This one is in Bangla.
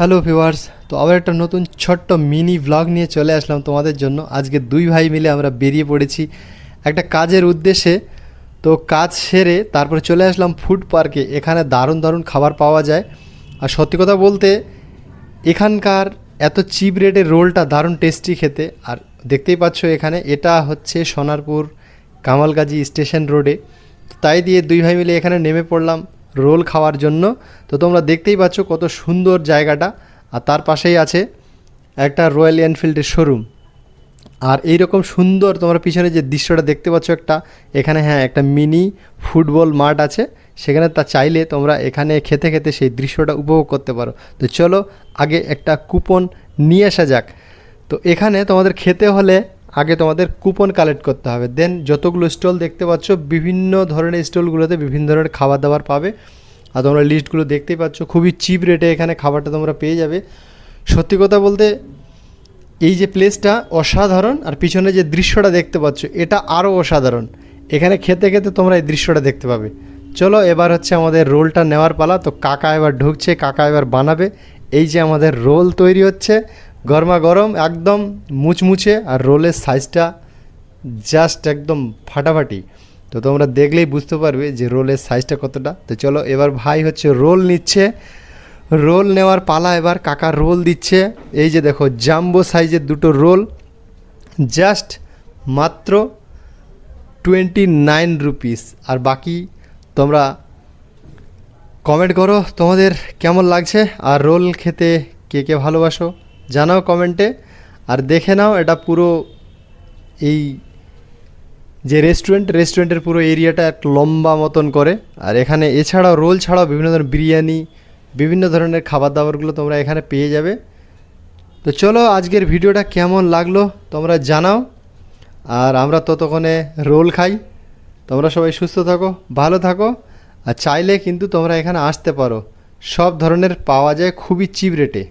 হ্যালো ভিউয়ার্স, তো আবার একটা নতুন ছোট্ট মিনি ব্লগ নিয়ে চলে আসলাম তোমাদের জন্য। আজকে দুই ভাই মিলে আমরা বেরিয়ে পড়েছি একটা কাজের উদ্দেশ্যে। তো কাজ সেরে তারপরে চলে আসলাম ফুড পার্কে এখানে দারুণ দারুণ খাবার পাওয়া যায়। আর সত্যি কথা বলতে, এখানকার এত চিপ রেটের রোলটা দারুণ টেস্টি খেতে। আর দেখতেই পাচ্ছ এখানে, এটা হচ্ছে সোনারপুর কামালগাজী স্টেশন রোডে। তাই দিয়ে দুই ভাই মিলে এখানে নেমে পড়লাম। রোল খাওয়ার জন্য। তো তোমরা দেখতেই পাচ্ছ কত সুন্দর জায়গাটা। আর তার পাশেই আছে একটা রয়্যাল এনফিল্ডের শোরুম। আর এই রকম সুন্দর তোমরা পিছনে যে দৃশ্যটা দেখতে পাচ্ছ একটা, এখানে হ্যাঁ একটা মিনি ফুটবল মাঠ আছে। সেখানে তা চাইলে তোমরা এখানে খেতে খেতে সেই দৃশ্যটা উপভোগ করতে পারো। তো চলো আগে একটা কুপন নিয়ে আসা যাক। তো এখানে তোমাদের খেতে হলে আগে তোমাদের কুপন কালেক্ট করতে হবে। দেন যতগুলো স্টল দেখতে পাচ্ছ, বিভিন্ন ধরনের স্টলগুলোতে বিভিন্ন ধরনের খাবার দাবার পাবে। আর তোমরা লিস্টগুলো দেখতেই পাচ্ছ, খুবই চিপ রেটে এখানে খাবারটা তোমরা পেয়ে যাবে। সত্যি কথা বলতে, এই যে প্লেসটা অসাধারণ, আর পিছনে যে দৃশ্যটা দেখতে পাচ্ছ, এটা আরও অসাধারণ। এখানে খেতে খেতে তোমরা এই দৃশ্যটা দেখতে পাবে। চলো এবার হচ্ছে আমাদের রোলটা নেওয়ার পালা। তো কাকা এবার ঢুকছে, কাকা এবার বানাবে। এই যে আমাদের রোল তৈরি হচ্ছে গরমা গরম, একদম মুচমুচে আর রোলের সাইজটা জাস্ট একদম ফাটাফাটি। তো তোমরা দেখলেই বুঝতে পারবে যে রোলের সাইজটা কতটা। তো চলো এবার ভাই হচ্ছে রোল নিচ্ছে। রোল নেওয়ার পালা এবার কাকা রোল দিচ্ছে। এই যে দেখো, জাম্বো সাইজের দুটো রোল। জাস্ট মাত্র টোয়েন্টি নাইন রুপিস আর বাকি তোমরা কমেন্ট করো তোমাদের কেমন লাগছে। আর রোল খেতে কে কে ভালোবাসো? জানাও কমেন্টে আর দেখে নাও এটা পুরো এই যে রেস্টুরেন্ট রেস্টুরেন্টের পুরো এরিয়াটা এক লম্বা মতন করে। আর এখানে এছাড়াও রোল ছাড়াও বিভিন্ন ধরনের বিরিয়ানি, বিভিন্ন ধরনের খাবার দাবারগুলো তোমরা এখানে পেয়ে যাবে। তো চলো আজকের ভিডিওটা কেমন লাগল তোমরা জানাও। আর আমরা ততক্ষণে রোল খাই। তোমরা সবাই সুস্থ থাকো, ভালো থাকো। আর চাইলে কিন্তু তোমরা এখানে আসতে পারো। সব ধরনের পাওয়া যায় খুবই চিপ রেটে